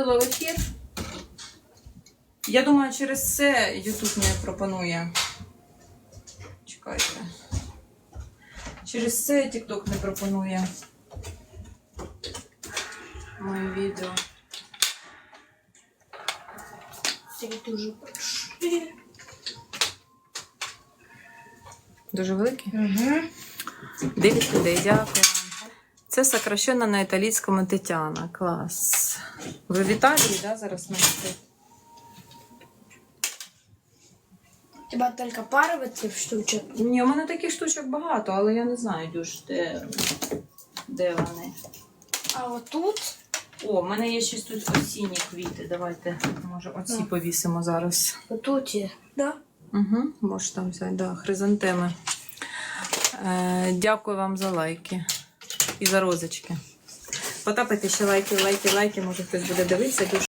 виходила в ефір. Я думаю, через це YouTube не пропонує. Чекайте. Через це TikTok не пропонує моє відео. Це дуже большие. Дуже великий? Угу. 9 людей, дякую. Це сокращенно на італійському Тетяна. Клас. Ви в Італії, да, зараз? У тебя только пара вот этих штучек. Ні, у мене таких штучок багато, але я не знаю, Дюш, де, де вони. А вот тут О, в мене є ще тут осінні квіти. Давайте, може, оці повісимо зараз. Вот тут и... Да? Угу, можеш там взяти, да, хризантеми. Е, дякую вам за лайки і за розочки. Потапайте ще лайки, лайки, лайки. Може хтось буде дивитися.